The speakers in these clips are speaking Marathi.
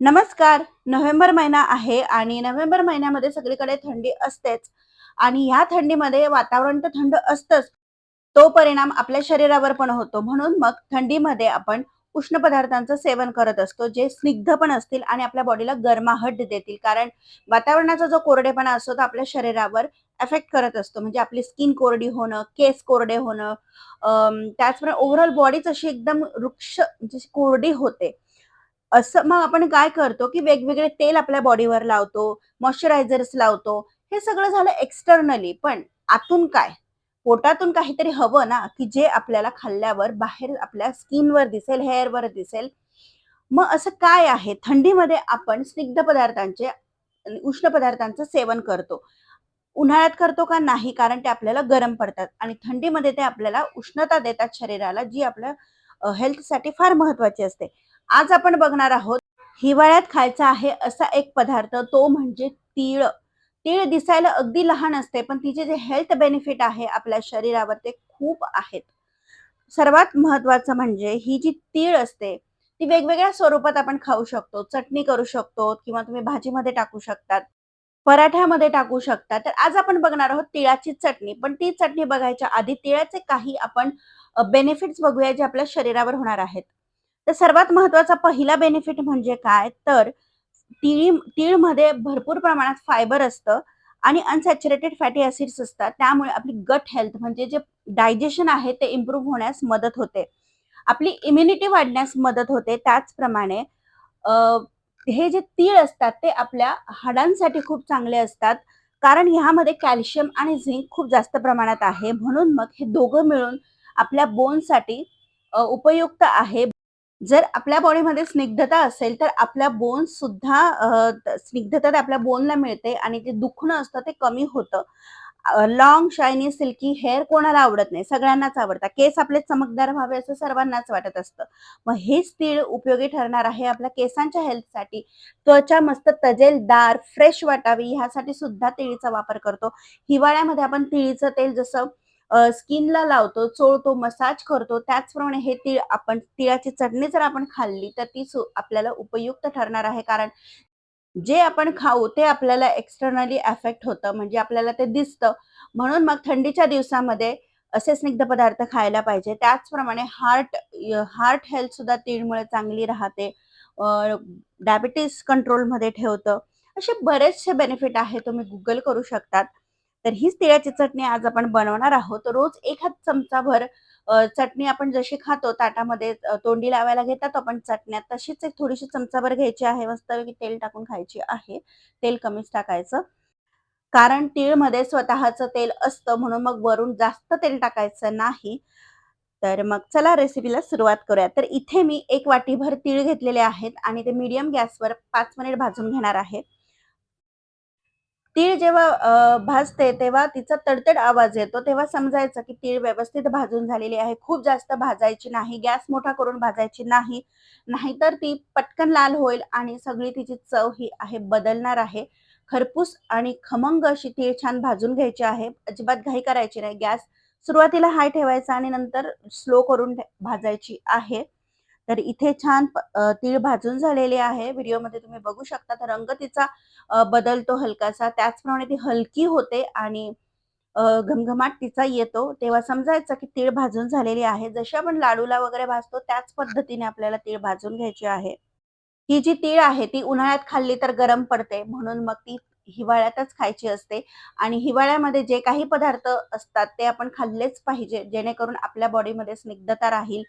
नमस्कार. नोव्हेंबर महिना आहे आणि नोव्हेंबर महिन्यामध्ये सगळीकडे थंडी असतेच. आणि ह्या थंडीमध्ये वातावरण तर थंड असतंच. तो परिणाम आपल्या शरीरावर पण होतो. म्हणून मग थंडीमध्ये आपण उष्ण पदार्थांचं सेवन करत असतो जे स्निग्ध पण असतील आणि आपल्या बॉडीला गरमाहट देतील. कारण वातावरणाचा जो कोरडेपणा असतो तो आपल्या शरीरावर एफेक्ट करत असतो. म्हणजे आपली स्किन कोरडी होणं केस कोरडे होणं त्याचप्रमाणे ओव्हरऑल बॉडीच अशी एकदम वृक्ष म्हणजे कोरडी होते. असं मग आपण काय करतो, की वेगवेगळे तेल आपल्या बॉडीवर लावतो, मॉइश्चरायझर्स लावतो. हे सगळं झालं एक्सटर्नली पण आतून काय? पोटातून काहीतरी हवं ना, की जे आपल्याला खाल्ल्यावर बाहेर आपल्या स्किनवर दिसेल, हेअरवर दिसेल. मग असं काय आहे? थंडीमध्ये आपण स्निग्ध पदार्थांचे, उष्ण पदार्थांचं सेवन करतो. उन्हाळ्यात करतो का? नाही. कारण ते आपल्याला गरम पडतात आणि थंडीमध्ये ते आपल्याला उष्णता देतात शरीराला, जी आपल्या हेल्थसाठी फार महत्वाची असते. आज आपण बघणार आहोत, हिवाळ्यात खायचा आहे असा एक पदार्थ, तो म्हणजे तीळ. तीळ दिसायला अगदी लहान असते, पण तिचे जे हेल्थ बेनिफिट आहे आपल्या शरीरावर ते खूप आहेत. सर्वात महत्वाचं म्हणजे ही जी तीळ असते, ती वेगवेगळ्या स्वरूपात आपण खाऊ शकतो. चटणी करू शकतो किंवा तुम्ही भाजीमध्ये टाकू शकतात. पराठ्यामध्ये टाकू शकता. तर आज आपण बघणार आहोत तिळाची चटणी. पण ती चटणी बघायच्या आधी तिळाचे काही आपण बेनिफिट्स बघूया जे आपल्या शरीरावर होणार आहेत. तर सर्वात महत्त्वाचा पहिला बेनिफिट म्हणजे काय? तर तीळी तीळमध्ये भरपूर प्रमाणात फायबर असतं आणि अनसॅच्युरेटेड फॅटी ऍसिड्स असतात. त्यामुळे आपली गट हेल्थ म्हणजे जे डायजेशन आहे ते इम्प्रूव्ह होण्यास मदत होते. आपली इम्युनिटी वाढण्यास मदत होते. त्याचप्रमाणे हे जे तीळ असतात ते आपल्या हाडांसाठी खूप चांगले असतात. कारण ह्यामध्ये कॅल्शियम आणि झिंक खूप जास्त प्रमाणात आहे. म्हणून मग हे दोघं मिळून आपल्या बोनसाठी उपयुक्त आहे. जर आपल्या बॉडीमध्ये स्निग्धता असेल, तर आपल्या बोन सुद्धा स्निग्धता आपल्या बोनला मिळते आणि ते दुखणं असतं ते कमी होतं. लॉंग शायनी, सिल्की हेअर कोणाला आवडत नाही, सगळ्यांनाच आवडतात. केस आपले चमकदार व्हावे असं सर्वांनाच वाटत असतं. मग हेच तीळ उपयोगी ठरणार आहे आपल्या केसांच्या हेल्थसाठी. त्वचा मस्त तजेलदार, फ्रेश वाटावी ह्यासाठी सुद्धा तिळीचा वापर करतो. हिवाळ्यामध्ये आपण तिळीचं तेल जसं स्किनला लावतो, चोळतो, मसाज करतो. त्याचप्रमाणे हे तीळ आपण तिळाची चटणी जर आपण खाल्ली, तर ती सु आपल्याला उपयुक्त ठरणार आहे. कारण जे आपण खाऊ ते आपल्याला एक्स्टर्नली अफेक्ट होतं, म्हणजे आपल्याला ते दिसतं. म्हणून मग थंडीच्या दिवसामध्ये असे स्निग्ध पदार्थ खायला पाहिजे. त्याचप्रमाणे हार्ट हार्ट हेल्थ सुद्धा तीळमुळे चांगली राहते. डायबिटीस डायबिटीज कंट्रोलमध्ये ठेवतं. असे बरेचसे बेनिफिट आहे तुम्ही गुगल करू शकतात. तर हीच तिळाची चटणी आज आपण बनवणार आहोत. रोज एखाद चमचाभर चटणी आपण जशी खातो ताटामध्ये तोंडी लावायला घेतात आपण चटण्यात तशीच एक थोडीशी चमचाभर घ्यायची आहे. वास्तविक तेल टाकून खायची आहे. तेल कमीच टाकायचं. कारण तीळमध्ये स्वतःचं तेल असतं, म्हणून मग वरून जास्त तेल टाकायचं नाही. तर मग चला रेसिपीला सुरुवात करूया. तर इथे मी एक वाटीभर तीळ घेतलेले आहेत आणि ते मीडियम गॅसवर पाच मिनिट भाजून घेणार आहे. तीळ जेव्हा भाजते तेव्हा तिचा तडतड आवाज येतो, तेव्हा समजायचं की तीळ व्यवस्थित भाजून झालेली आहे. खूप जास्त भाजायची नाही, गॅस मोठा करून भाजायची नाही. नाहीतर ती पटकन लाल होईल आणि सगळी तिची चव ही आहे बदलणार आहे. खरपूस आणि खमंग अशी तीळ छान भाजून घ्यायची आहे. अजिबात घाई करायची नाही. गॅस सुरुवातीला हाय ठेवायचा आणि नंतर स्लो करून ठे भाजायची आहे. तर इथे छान तीळ भाजून झालेले आहे. व्हिडिओमध्ये तुम्ही बघू शकता. तर रंग तिचा बदलतो हलकासा. त्याचप्रमाणे ती हलकी होते आणि घमघमाट तिचा येतो. तेव्हा समजायचं की तीळ भाजून झालेली आहे. जशी आपण लाडूला वगैरे भाजतो त्याच पद्धतीने आपल्याला तीळ भाजून घ्यायची आहे. ही जी तीळ आहे ती उन्हाळ्यात खाल्ली तर गरम पडते. म्हणून मग ती हिवाळ्यातच खायची असते आणि हिवाळ्यामध्ये जे काही पदार्थ असतात ते आपण खाल्लेच पाहिजे. जेणेकरून आपल्या बॉडीमध्ये स्निग्धता राहील,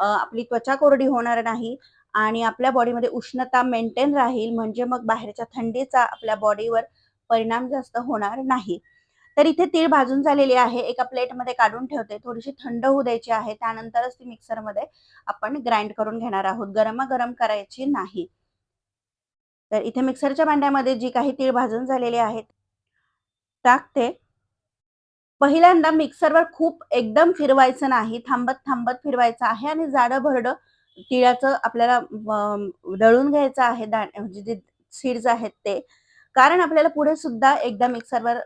आपली त्वचा कोरडी होणार नाही आणि आपल्या बॉडीमध्ये उष्णता मेंटेन राहील. म्हणजे मग बाहेरच्या थंडीचा आपल्या बॉडीवर परिणाम जास्त होणार नाही. तर इथे तीळ भाजून झालेली आहे. एका प्लेटमध्ये काढून ठेवते. थोडीशी थंड होऊ द्यायची आहे. त्यानंतरच ती मिक्सरमध्ये आपण ग्राइंड करून घेणार आहोत. गरमागरम करायची नाही. तर इथे मिक्सरच्या भांड्यामध्ये जी काही तीळ भाजून झालेली आहेत टाकते. पहिल्यांदा मिक्सरवर खूप एकदम फिरवायचं नाही. थांबत-थांबत फिरवायचं आहे आणि जाडं-भरडं तिळाचं आपल्याला दळून घ्यायचं आहे. म्हणजे जे सीड्स आहेत ते. कारण आपल्याला पुढे सुद्धा एकदा मिक्सरवर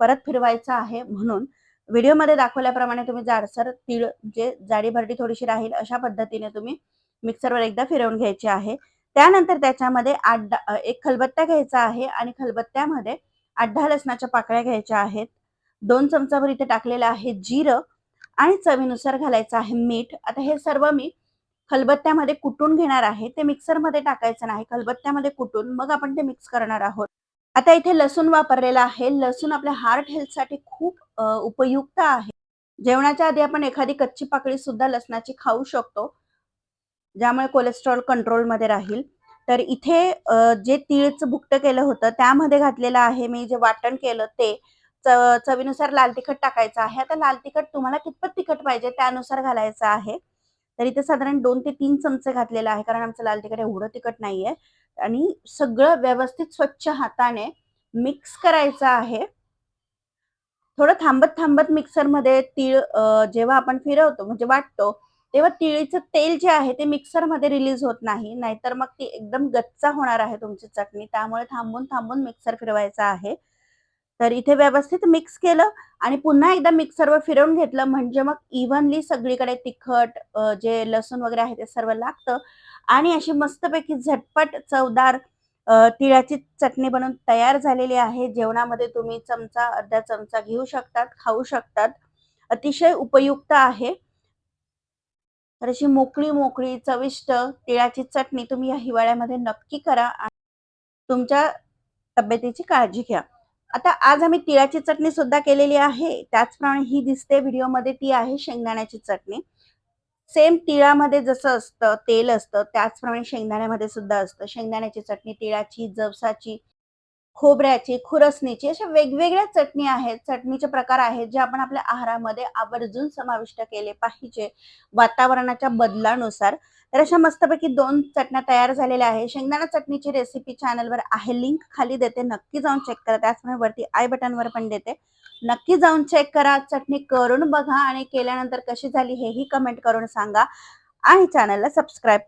परत फिरवायचं आहे म्हणून. व्हिडिओमध्ये दाखवल्याप्रमाणे तुम्ही जाडसर तीळ जे जाडी-भरडी थोडीशी राहील अशा पद्धतीने तुम्ही मिक्सरवर एकदा फिरवून घ्यायची आहे. त्यानंतर त्याच्यामध्ये आठ एक खलबत्ता घ्यायचा आहे आणि खलबत्त्यामध्ये आठ दहा लसणाच्या पाकळ्या घ्यायच्या आहेत. दोन चमचाभर इथे टाकलेलं आहे जिरं आणि चवीनुसार घालायचं आहे मीठ. आता हे सर्व मी खलबत्त्यामध्ये कुटून घेणार आहे. ते मिक्सरमध्ये टाकायचं नाही खलबत्त्यामध्ये कुटून. मग आपण ते मिक्स करणार आहोत. आता इथे लसूण वापरलेला आहे. लसूण आपल्या हार्ट हेल्थसाठी खूप उपयुक्त आहे. जेवणाच्या आधी आपण एखादी कच्ची पाकळी सुद्धा लसणाची खाऊ शकतो. ज्यामुळे कोलेस्ट्रॉल कंट्रोलमध्ये राहील. तर इथे जे तिळचं भुकटं केलं होतं त्यामध्ये घातलेलं आहे मी जे वाटण केलं ते चवीनुसार लाल तिखट टाकायचं आहे. आता लाल तिखट तुम्हाला कितपत तिखट पाहिजे त्यानुसार घालायचं आहे. तर इथे साधारण दोन ते तीन चमचे घातलेलं आहे कारण आमचं लाल तिखट एवढं तिखट नाहीये. आणि सगळं व्यवस्थित स्वच्छ हाताने मिक्स करायचं आहे. थोडं थांबत थांबत मिक्सरमध्ये तीळ जेव्हा आपण फिरवतो म्हणजे वाटतो तेव्हा तिळीचं तेल जे आहे ते मिक्सरमध्ये रिलीज होत नाही. नाहीतर मग ती एकदम गच्चा होणार आहे तुमची चटणी. त्यामुळे थांबून थांबून मिक्सर फिरवायचा आहे. तर इथे व्यवस्थित मिक्स केलं आणि पुन्हा एकदा मिक्सरवर फिरवून घेतलं. म्हणजे मग इव्हनली सगळीकडे तिखट जे लसूण वगैरे आहे ते सर्व लागतं. आणि अशी मस्तपैकी झटपट चवदार तिळाची चटणी बनवून तयार झालेली आहे. जेवणामध्ये तुम्ही चमचा अर्धा चमचा घेऊ शकतात खाऊ शकतात. अतिशय उपयुक्त आहे. तर अशी मोकळी मोकळी चविष्ट तिळाची चटणी तुम्ही या हिवाळ्यामध्ये नक्की करा आणि तुमच्या तब्येतीची काळजी घ्या. आता आज आम्ही तिळाची चटणी सुद्धा केलेली आहे. त्याचप्रमाणे ही दिसते व्हिडिओमध्ये ती आहे शेंगदाण्याची चटणी. सेम तिळामध्ये जसं असतं तेल असतं त्याचप्रमाणे शेंगदाण्यामध्ये सुद्धा असतं. शेंगदाण्याची चटणी तिळाची जवसाची खोबऱ्याची खुरसणीची अशा वेगवेगळ्या चटणी आहेत. चटणीचे प्रकार आहेत जे आपण आपल्या आहारामध्ये आवर्जून समाविष्ट केले पाहिजे. वातावरणाच्या बदलानुसार. तर अशा मस्तपैकी दोन चटण्या तयार झालेल्या आहे शेंगदाणा चटणीची रेसिपी चॅनलवर आहे. लिंक खाली देते. नक्की जाऊन चेक करा. त्याचप्रमाणे वरती आय बटनवर पण देते. नक्की जाऊन चेक करा. चटणी करून बघा आणि केल्यानंतर कशी झाली हेही कमेंट करून सांगा. आणि चॅनलला सबस्क्राईब